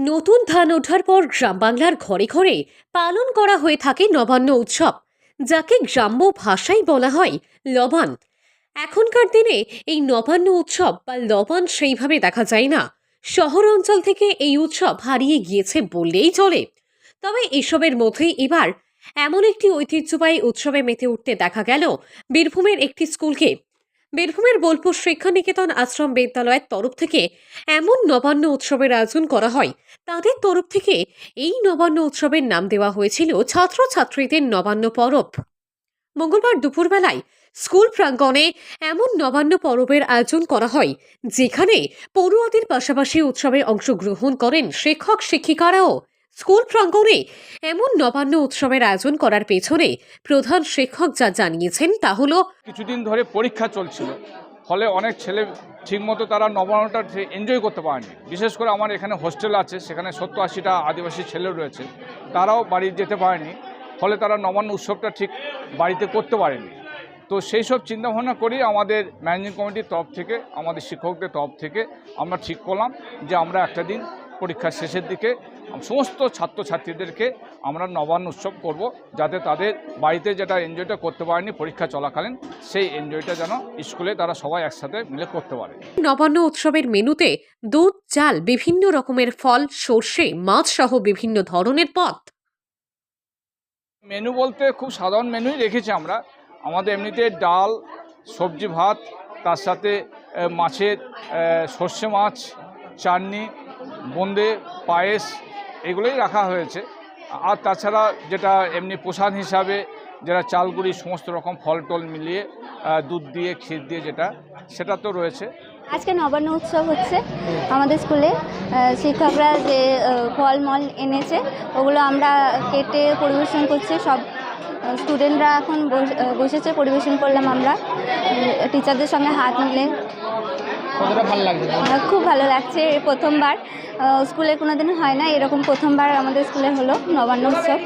নতুন ধান ওঠার পর গ্রাম বাংলার ঘরে ঘরে পালন করা হয়ে থাকে নবান্ন উৎসব, যাকে গ্রাম্য ভাষায় বলা হয় লবান এখনকার দিনে এই নবান্ন উৎসব বা লবান সেইভাবে দেখা যায় না। শহর অঞ্চল থেকে এই উৎসব হারিয়ে গিয়েছে বললেই চলে। তবে এসবের মধ্যেই এবার এমন একটি ঐতিহ্যবাহী উৎসবে মেতে উঠতে দেখা গেল বীরভূমের একটি স্কুলকে। বীরভূমের বোলপুর শিক্ষা নিকেতন আশ্রম বিদ্যালয়ের তরফ থেকে এমন নবান্ন উৎসবের আয়োজন করা হয়। তাদের তরফ থেকে এই নবান্ন উৎসবের নাম দেওয়া হয়েছিল ছাত্রছাত্রীদের নবান্ন পরব। মঙ্গলবার দুপুরবেলায় স্কুল প্রাঙ্গণে এমন নবান্ন পরবের আয়োজন করা হয়, যেখানে পড়ুয়াদের পাশাপাশি উৎসবে অংশগ্রহণ করেন শিক্ষক শিক্ষিকারাও স্কুল প্রাঙ্গণে এমন নবান্ন উৎসবের আয়োজন করার পেছনে প্রধান শিক্ষক যা জানিয়েছেন তা হলো কিছুদিন ধরে পরীক্ষা চলছিল। ফলে অনেক ছেলে ঠিকমতো তারা নবান্নটা এনজয় করতে পারেনি। বিশেষ করে আমার এখানে হোস্টেল আছে, সেখানে সত্তর আশিটা আদিবাসী ছেলে রয়েছে। তারাও বাড়ি যেতে পারেনি। ফলে তারা নবান্ন উৎসবটা ঠিক বাড়িতে করতে পারেনি। তো সেই সব চিন্তাভাবনা করেই আমাদের ম্যানেজিং কমিটির তরফ থেকে, আমাদের শিক্ষকদের তরফ থেকে আমরা ঠিক করলাম যে আমরা একটা দিন পরীক্ষার শেষের দিকে সমস্ত ছাত্রছাত্রীদেরকে আমরা নবান্ন উৎসব করব যাতে তাদের বাড়িতে যেটা এনজয়টা করতে পারেনি পরীক্ষা চলাকালীন সেই এনজয়টা যেন স্কুলে তারা সবাই একসাথে মিলে করতে পারে। নবান্ন উৎসবের মেনুতে দুধ চাল বিভিন্ন রকমের ফল সর্ষে মাছ সহ বিভিন্ন ধরনের পদ। মেনু বলতে খুব সাধারণ মেনুই রেখেছি আমরা। আমাদের এমনিতে ডাল সবজি ভাত তার সাথে মাছের সর্ষে মাছ চাটনি বোঁদে পায়েস এগুলোই রাখা হয়েছে। আর তাছাড়া যেটা এমনি প্রসাদ হিসাবে যেটা চালগুড়ি সমস্ত রকম ফল টল মিলিয়ে দুধ দিয়ে, ক্ষীর দিয়ে যেটা, সেটা তো রয়েছে। আজকে নবান্ন উৎসব হচ্ছে আমাদের স্কুলে। শিক্ষকরা যে ফলমল এনেছে, ওগুলো আমরা কেটে পরিবেশন করছি। সব স্টুডেন্টরা এখন বস- বসেছে, পরিবেশন করলাম আমরা। টিচারদের সঙ্গে হাত মিলে খুব ভালো লাগছে। প্রথমবার। স্কুলে কোনো দিন হয় না। এরকম প্রথমবার আমাদের স্কুলে হলো নবান্ন উৎসব।